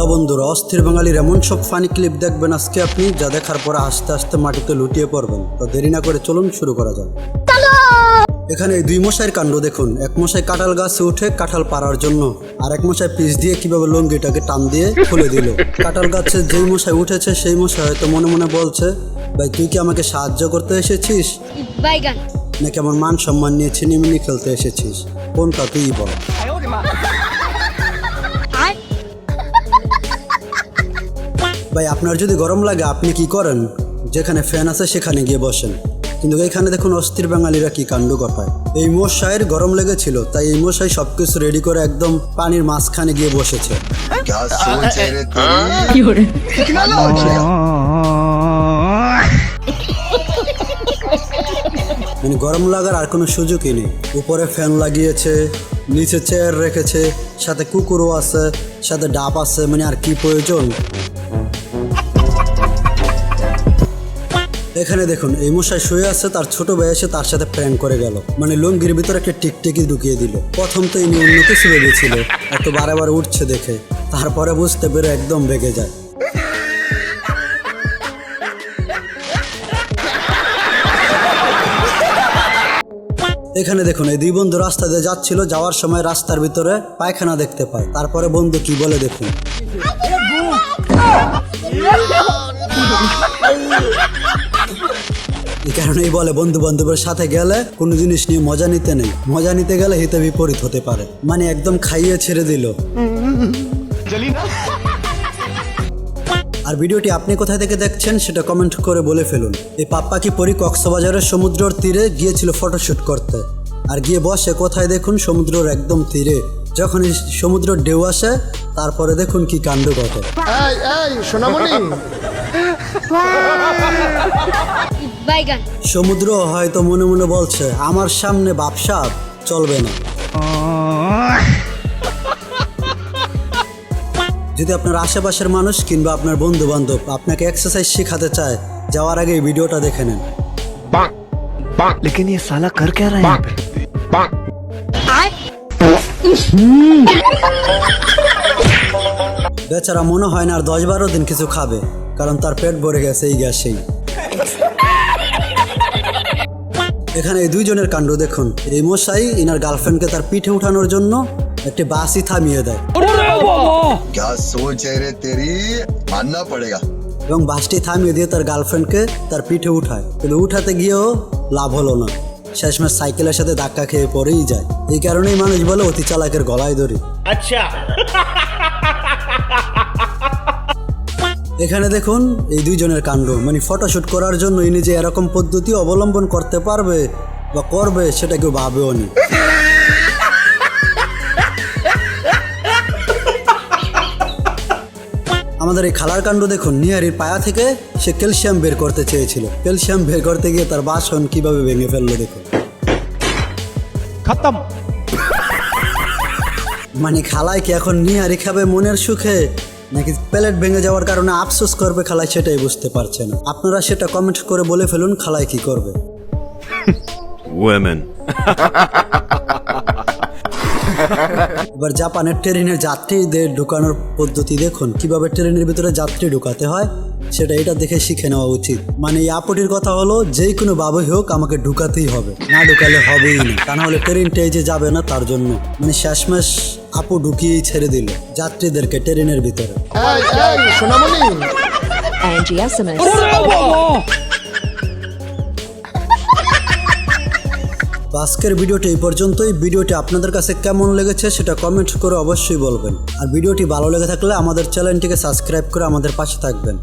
বন্ধুরা অস্থির বাঙালির এমন সব ফানি ক্লিপ দেখবেন আজকে আপনি যা দেখার পরে আস্তে আস্তে মাটিতে লুটিয়ে পড়বেন। তো দেরি না করে চলুন শুরু করা যাক। এখানে দুই মশাইয়ের কাণ্ড দেখুন। এক মশাই কাঁঠাল গাছে উঠে কাঁঠাল পাড়ার জন্য আর এক মশাই পিস দিয়ে কীভাবে লঙ্গিটাকে টান দিয়ে খুলে দিল। কাঁঠাল গাছে যেই মশাই উঠেছে সেই মশাই হয়তো মনে মনে বলছে ভাই তুই কি আমাকে সাহায্য করতে এসেছিস? নাকি আমার মান সম্মান নিয়ে ছিনিমিনি খেলতে এসেছিস? কোনটা তুই বল। ভাই, আপনার যদি গরম লাগে, আপনি কি করেন? যেখানে ফ্যান আছে, সেখানে গিয়ে বসেন। কিন্তু এখানে দেখুন, অস্থির বাঙালিরা কি কাণ্ড কপায়। এই মশাইয়ের গরম লেগেছিল, তাই এই মশাই সবকিছু রেডি করে একদম পানির মাঝখানে গিয়ে বসেছে। মানে গরম লাগার আর কোনো সুযোগই নেই। উপরে ফ্যান লাগিয়েছে, নিচে চেয়ার রেখেছে, সাথে কুকুরও আছে, সাথে ডাব আছে মানে আর কি প্রয়োজন? এখানে দেখুন, এই মশাই শুয়ে আছে, তার ছোট ভাই এসে তার সাথে প্র্যাঙ্ক করে গেল। মানে লুঙ্গির ভিতরে একটা টিকটিকি ঢুকিয়ে দিল। প্রথম তো ইনি অন্য কিছু ভেবেছিল এত বারে বারে উঠছে দেখে। তারপরে বুঝতে পেরে একদম বেগে যায়। এখানে দেখুন, এই দুই বন্ধু রাস্তা দিয়ে যাচ্ছিল, যাওয়ার সময় রাস্তার ভিতরে পায়খানা দেখতে পায়। তারপরে বন্ধু কি বলে দেখুন। এই কারণেই বলে বন্ধু বান্ধবের সাথে গেলে কোনো জিনিস নিয়ে মজা নিতে নেই। মজা নিতে গেলে হিতে বিপরীত হতে পারে। মানে একদম খাইয়ে ছেড়ে দিল। আর ভিডিওটি আপনি কোথায় থেকে দেখছেন সেটা কমেন্ট করে বলে ফেলুন। এই পাপ্পা কি পরি কক্সবাজারের সমুদ্রের তীরে গিয়েছিল ফটোশুট করতে। আর গিয়ে বসে কোথায় দেখুন সমুদ্রের একদম তীরে। যখন এই সমুদ্রের ঢেউ আসে তারপরে দেখুন কি কাণ্ড ঘটে। এই এই সোনামণি! বাইগান সমুদ্র হয়তো মনে মনে বলছে আমার সামনে বাপসাপ চলবে না যদি আপনার আশেপাশের মানুষ কিংবা আপনার বন্ধু বান্ধব আপনাকে এক্সারসাইজ শেখাতে চায় যাওয়ার আগে এই ভিডিওটা দেখে নেন लेकिन ये साला कर क्या रहा है यहाँ पे আর বেচারা মনে হয় না আর দশ বারো দিন কিছু খাবে কারণ তার পেট ভরে গেছে এই গ্যাসেই। এখানে এই দুইজনের কাণ্ড দেখুন। এই মশাই ইনার গার্লফ্রেন্ডকে তার পিঠে উঠানোর জন্য একটি বাসি থামিয়ে দেয়। এবং বাসটি থামিয়ে দিয়ে তার গার্লফ্রেন্ডকে তার পিঠে উঠায়। কিন্তু উঠাতে গিয়েও লাভ হলো না। শেষমেশ সাইকেলের সাথে ধাক্কা খেয়ে পরেই যায়। এই কারণেই মানুষ বলে অতি চালাকের গলায় ধরি আচ্ছা। এখানে দেখুন এই দুইজনের কাণ্ড। মানে ফটোশ্যুট করার জন্য ইনি যে এরকম পদ্ধতি অবলম্বন করতে পারবে বা করবে সেটা কেউ ভাবেও নি। আমাদের এই খালার কাণ্ড দেখুন নিহারির পায়া থেকে সে ক্যালসিয়াম বের করতে চেয়েছিল। ক্যালসিয়াম বের করতে গিয়ে তার বাসন কীভাবে ভেঙে ফেলল দেখুন। মানে খালায় কি এখন নিহারি খাবে মনের সুখে। নাকি প্লেট ভেঙে যাওয়ার কারণে আফসোস করবে খালায় সেটাই বুঝতে পারছে না। আপনারা সেটা কমেন্ট করে বলে ফেলুন খালায় কি করবে. এবার জাপানের ট্রেনের যাত্রীদের ঢুকানোর পদ্ধতি দেখুন। কীভাবে ট্রেনের ভিতরে যাত্রী ঢুকাতে হয় সেটা এটা দেখে শিখে নেওয়া উচিত। মানে এই আপুটির কথা হলো যে কোনো বাবুই হোক আমাকে ঢুকাতেই হবে। না ঢুকালে হবেই না। তা না হলে ট্রেনটাই যে যাবে না তার জন্য। মানে শেষমেশ আপু ঢুকিয়েই ছেড়ে দিল যাত্রীদেরকে ট্রেনের ভিতরে। আজকের ভিডিওটি এই পর্যন্তই। ভিডিওটি আপনাদের কাছে কেমন লেগেছে সেটা কমেন্ট করে অবশ্যই বলবেন। আর ভিডিওটি ভালো লেগে থাকলে আমাদের চ্যানেলটিকে সাবস্ক্রাইব করে আমাদের পাশে থাকবেন।